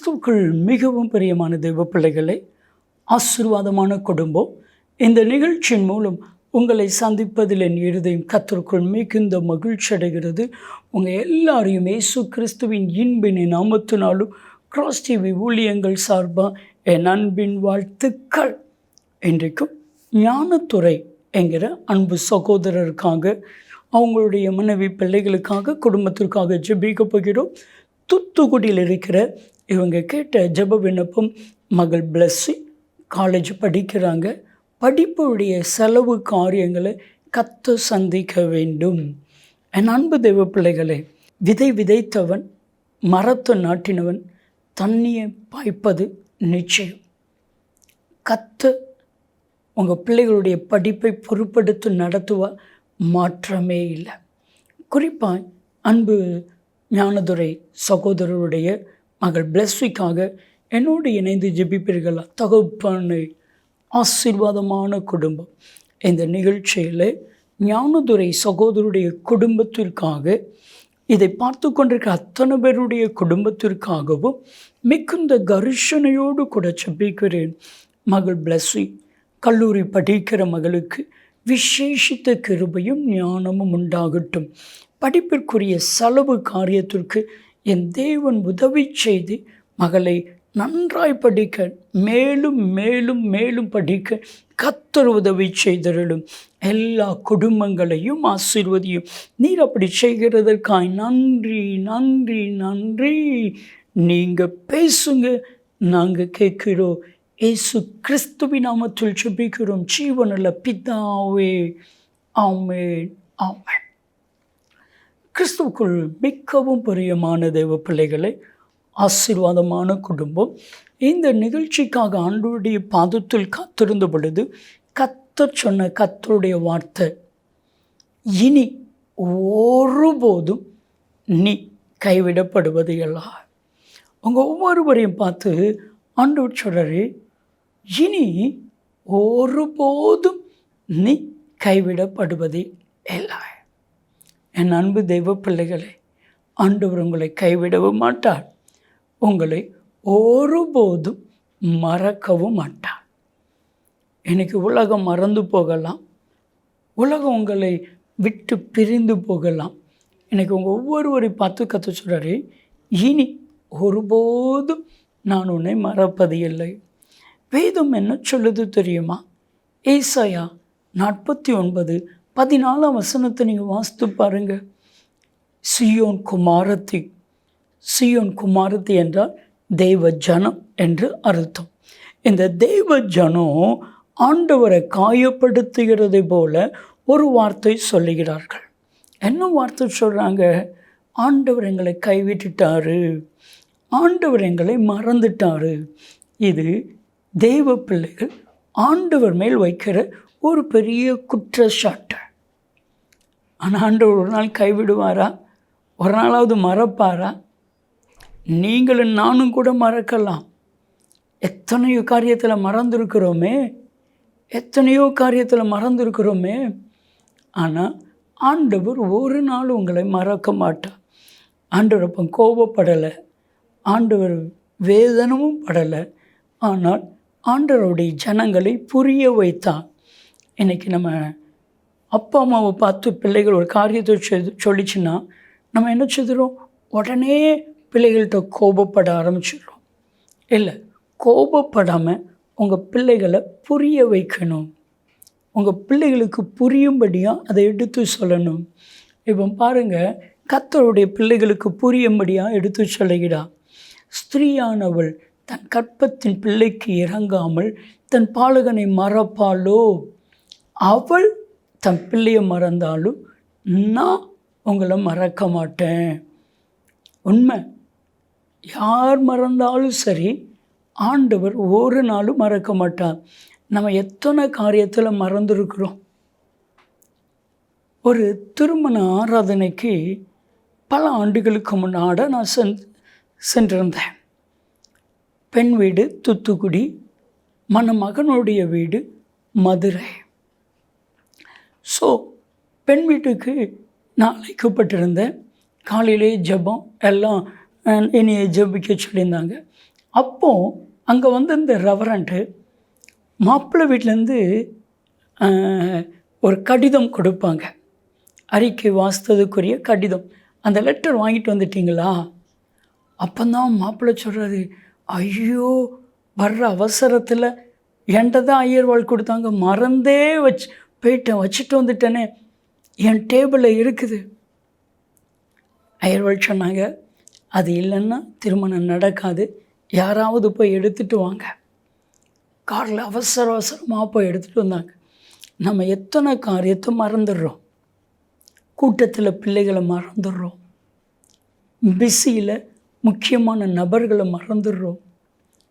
கிறிஸ்துவுக்குள் மிகவும் பிரியமான தெய்வ பிள்ளைகளை ஆசீர்வாதமான குடும்பம். இந்த நிகழ்ச்சியின் மூலம் உங்களை சந்திப்பதில் என் இருதயம் கத்தருக்குள் மிகுந்த மகிழ்ச்சி அடைகிறது. உங்கள் எல்லாரையும் இயேசு கிறிஸ்துவின் இன்பின் நாமத்தினாலும் கிராஸ் டிவி ஊழியங்கள் சார்பாக என் அன்பின் வாழ்த்துக்கள். இன்றைக்கும் ஞானத்துறை என்கிற அன்பு சகோதரருக்காக அவங்களுடைய மனைவி பிள்ளைகளுக்காக குடும்பத்திற்காக ஜெபிக்க போகிறோம். தூத்துக்குடியில் இருக்கிற இவங்க கேட்ட ஜெப விண்ணப்பம் மகள் பிளஸ்ஸி காலேஜ் படிக்கிறாங்க. படிப்புடைய செலவு காரியங்களை கத்து சந்திக்க வேண்டும். என் அன்பு தெய்வ பிள்ளைகளே விதை விதைத்தவன் மரத்தை நாட்டினவன் தண்ணியை பாய்ப்பது நிச்சயம். கத்து உங்கள் பிள்ளைகளுடைய படிப்பை பொறுப்படுத்தி நடத்துவ மாற்றமே இல்லை. குறிப்பாக அன்பு ஞானதுரை சகோதரருடைய மகள் பிளஸ்விக்காக என்னோடு இணைந்து ஜெபிப்பீர்களா. தகப்பனை ஆசீர்வாதமான குடும்பம். இந்த நிகழ்ச்சியில் ஞானதுரை சகோதரருடைய குடும்பத்திற்காக இதை பார்த்து கொண்டிருக்க அத்தனை பேருடைய குடும்பத்திற்காகவும் மிகுந்த கர்ஷனையோடு கூட செப்பிக்கிறேன் மகள் பிளஸ்வி கல்லூரி படிக்கிற மகளுக்கு விசேஷித்த கிருபையும் ஞானமும் உண்டாகட்டும். படிப்பிற்குரிய செலவு காரியத்திற்கு என் தேவன் உதவி செய்து மகளை நன்றாய் படிக்க மேலும் மேலும் மேலும் படிக்க கத்தர் உதவி செய்தருளும். எல்லா குடும்பங்களையும் ஆசீர்வதியும். நீர் அப்படி செய்கிறதற்காய் நன்றி நன்றி நன்றி. நீங்கள் பேசுங்க நாங்கள் கேட்கிறோம். ஏசு கிறிஸ்துவி நாமத்தில் சுபிக்கிறோம் ஜீவனில் பிதாவே ஆமேன் ஆமேன். கிறிஸ்துவுக்குள் மிகவும் பிரியமான தேவ பிள்ளைகளை ஆசீர்வாதமான குடும்பம். இந்த நிகழ்ச்சிக்காக ஆண்டுடைய பாதத்தில் காத்திருந்த பொழுது கத்தர் சொன்ன கத்தருடைய வார்த்தை இனி ஒருபோதும் நீ கைவிடப்படுவது எல்லாம் உங்கள் ஒவ்வொருவரையும் பார்த்து ஆண்டவர் சொல்கிறாரு இனி ஒருபோதும் நீ கைவிடப்படுவது இல்லை. என் அன்பு தெய்வ பிள்ளைகளை ஆண்டவர் உங்களை கைவிடவும் மாட்டார். உங்களை ஒருபோதும் மறக்கவும் மாட்டார். எனக்கு உலகம் மறந்து போகலாம். உலகம் உங்களை விட்டு பிரிந்து போகலாம். எனக்கு உங்கள் ஒவ்வொருவரை பார்த்து கற்று சொல்கிறாரு இனி ஒருபோதும் நான் உன்னை மறப்பது இல்லை. வேதம் என்ன சொல்லுது தெரியுமா? ஏசாயா நாற்பத்தி ஒன்பது பதினாலாம் வசனத்தை நீங்கள் வாசித்து பாருங்க. சியோன் குமாரத்தி சியோன் குமாரத்தி என்றால் தெய்வ ஜனம் என்று அர்த்தம். இந்த தெய்வ ஜனம் ஆண்டவரை காயப்படுத்துகிறதை போல ஒரு வார்த்தை சொல்லுகிறார்கள். என்ன வார்த்தை சொல்கிறாங்க ஆண்டவர் எங்களை கைவிட்டுட்டாரு. ஆண்டவர் எங்களை மறந்துட்டாரு. இது தெய்வ பிள்ளைகள் ஆண்டவர் மேல் வைக்கிற ஒரு பெரிய குற்றச்சாட்டு. ஆனால் ஆண்டவர் ஒரு நாள் கைவிடுவாரா? ஒரு நாளாவது மறப்பாரா? நீங்களும் நானும் கூட மறக்கலாம். எத்தனையோ காரியத்தில் மறந்துருக்கிறோமே. எத்தனையோ காரியத்தில் மறந்துருக்கிறோமே. ஆனால் ஆண்டவர் ஒரு நாள் உங்களை மறக்க மாட்டார். ஆண்டவர் அப்போ கோபப்படலை. ஆண்டவர் வேதனமும் படலை. ஆனால் ஆண்டவருடைய ஜனங்களை புரிய வைத்தான் இன்றைக்கி நம்ம அப்பா அம்மாவை பார்த்து பிள்ளைகள் ஒரு காரியத்தை சொல்லிச்சுன்னா நம்ம என்ன செய்துறோம்? உடனே பிள்ளைகள்கிட்ட கோபப்பட ஆரம்பிச்சிடுறோம். இல்லை கோபப்படாமல் உங்கள் பிள்ளைகளை புரிய வைக்கணும். உங்கள் பிள்ளைகளுக்கு புரியும்படியாக அதை எடுத்து சொல்லணும். இப்போ பாருங்கள் கத்தருடைய பிள்ளைகளுக்கு புரியும்படியாக எடுத்து சொல்லுகிறா. ஸ்திரீயானவள் தன் கற்பத்தின் பிள்ளைக்கு இறங்காமல் தன் பாலகனை மறப்பாளோ? அவள் தன் பிள்ளையை மறந்தாலும் நான் உங்களை மறக்க மாட்டேன். உண்மை. யார் மறந்தாலும் சரி ஆண்டவர் ஒரு நாளும் மறக்க மாட்டார். நம்ம எத்தனை காரியத்தில் மறந்துருக்குறோம். ஒரு திருமண ஆராதனைக்கு பல ஆண்டுகளுக்கு முன்னாட நான் சென் சென்றிருந்தேன். பெண் வீடு தூத்துக்குடி மணமகனுடைய வீடு மதுரை. ஸோ பெண் வீட்டுக்கு நான் அழைக்கப்பட்டிருந்தேன். காலையிலே ஜெபம் எல்லாம் என்னையை ஜபிக்க ஜெபிக்க சொல்லியிருந்தாங்க. அப்போது அங்கே வந்து இந்த ரெவரண்ட்டு மாப்பிள்ளை வீட்டிலேருந்து ஒரு கடிதம் கொடுப்பாங்க. அறிக்கை வாசித்ததுக்குரிய கடிதம். அந்த லெட்டர் வாங்கிட்டு வந்துட்டிங்களா? அப்போ தான் மாப்பிள்ளை சொல்கிறது ஐயோ வர்ற அவசரத்தில் என்கிட்ட தான் ஐயர்வாள் கொடுத்தாங்க. மறந்தே வச்சு போயிட்டேன் வச்சுட்டு வந்துட்டேனே. என் டேபிளில் இருக்குது. அயர்வல் சொன்னாங்க அது இல்லைன்னா திருமணம் நடக்காது. யாராவது போய் எடுத்துகிட்டு வாங்க. காரில் அவசர அவசரமாக போய் எடுத்துகிட்டு வந்தாங்க. நம்ம எத்தனை காரியத்தை மறந்துடுறோம். கூட்டத்தில் பிள்ளைகளை மறந்துடுறோம். பிஸியில் முக்கியமான நபர்களை மறந்துடுறோம்.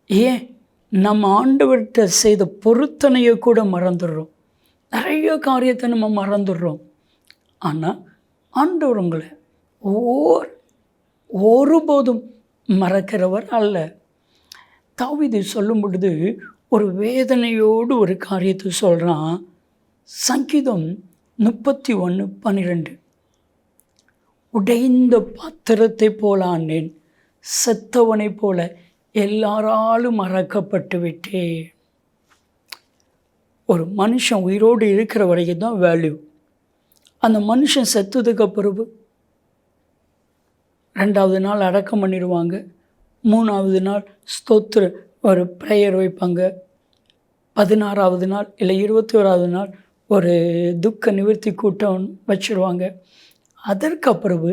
ஏன்? நம்ம ஆண்டவர்கிட்ட செய்த பொருத்தனையை கூட மறந்துடுறோம். பெரிய காரியத்தை நம்ம மறந்துடுறோம். ஆனால் ஆண்டவர் உங்களை ஓர் ஒருபோதும் மறக்கிறவர் அல்ல. தாவிது சொல்லும் பொழுது ஒரு வேதனையோடு ஒரு காரியத்தை சொல்கிறான் சங்கீதம் முப்பத்தி ஒன்று பன்னிரெண்டு. உடைந்த பாத்திரத்தை போல ஆண்டேன் செத்தவனைப் போல எல்லாராலும் மறக்கப்பட்டு விட்டேன் ஒரு மனுஷன் உயிரோடு இருக்கிற வரைக்கும் தான் வேல்யூ அந்த மனுஷன் செத்ததுக்கு பிறகு ரெண்டாவது நாள் அடக்கம் பண்ணிடுவாங்க. மூணாவது நாள் ஸ்தோத்திர ஒரு ப்ரேயர் வைப்பாங்க. பதினாறாவது நாள் இல்லை இருபத்தி ஓராவது நாள் ஒரு துக்க நிவர்த்தி கூட்டம் வச்சுருவாங்க. அதற்கு பிறகு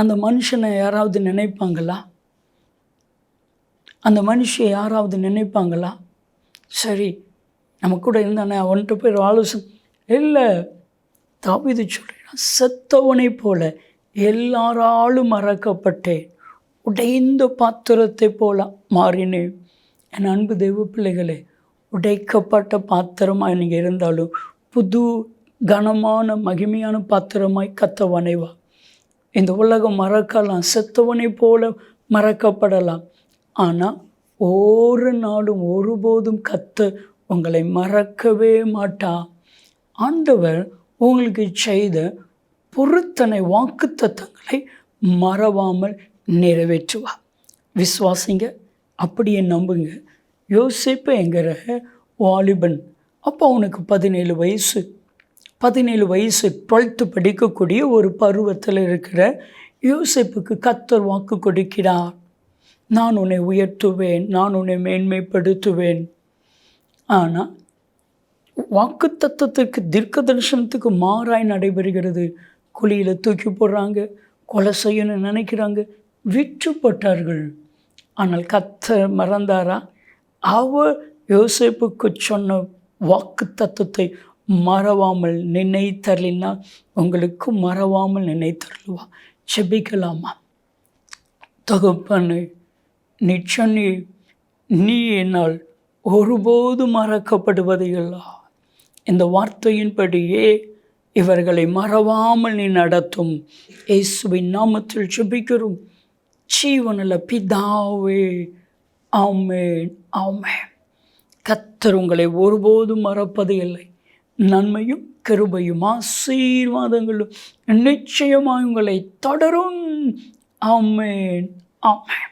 அந்த மனுஷனை யாராவது நினைப்பாங்களா? அந்த மனுஷன் யாராவது நினைப்பாங்களா? சரி நம்ம கூட இருந்தானே அவன்கிட்ட போய் ஆலோசனை. இல்லை தாவிது சொல்கிறான் செத்தவனை போல எல்லாராலும் மறக்கப்பட்டேன். உடைந்த பாத்திரத்தை போல மாறினேன். என் அன்பு தெய்வ பிள்ளைகளே உடைக்கப்பட்ட பாத்திரமாக நீங்கள் இருந்தாலும் புது கனமான மகிமையான பாத்திரமாய் கத்த வனைவா இந்த உலகம் மறக்கலாம் செத்தவனை போல மறக்கப்படலாம். ஆனால் ஒரு நாளும் ஒருபோதும் கத்த உங்களை மறக்கவே மாட்டா. ஆண்டவர் உங்களுக்கு செய்த பொருத்தனை வாக்கு தத்தங்களை மறவாமல் நிறைவேற்றுவார் விஸ்வாசிங்க அப்படியே நம்புங்க. யோசிப்பு என்கிற வாலிபன். அப்போ அவனுக்கு பதினேழு வயசு. பதினேழு வயசு டுவெல்த்து படிக்கக்கூடிய ஒரு பருவத்தில் இருக்கிற யோசிப்புக்கு கத்தர் வாக்கு கொடுக்கிறார். நான் உன்னை உயர்த்துவேன் நான் உன்னை மேன்மைப்படுத்துவேன். ஆனால் வாக்கு தத்துவத்துக்கு தீர்க்க தரிசனத்துக்கு மாறாய் நடைபெறுகிறது. குழியில் தூக்கி போடுறாங்க கொலை செய்யணும்னு நினைக்கிறாங்க விற்றுப்பட்டார்கள் ஆனால் கத்த மறந்தாரா? அவர் யோசிப்புக்கு சொன்ன வாக்கு தத்துவத்தை மறவாமல் நினைத்தரலினா உங்களுக்கு மறவாமல் நினைத்தருளுவா? செபிக்கலாமா தகுப்பனு நீ சொன்னி நீ என்னால் ஒருபோதும் மறக்கப்படுவது இல்லா இந்த வார்த்தையின்படியே இவர்களை மறவாமல் நீ நடத்தும். இயேசுவின் நாமத்தில் சுபிக்கிறோம் ஜீவனில் பிதாவே ஆமேன் ஆமேன். கத்தர் உங்களை ஒருபோதும் மறப்பது இல்லை. நன்மையும் கிருபையும் ஆசீர்வாதங்களும் நிச்சயமாய் உங்களை தொடரும். ஆமேன் ஆமேன்.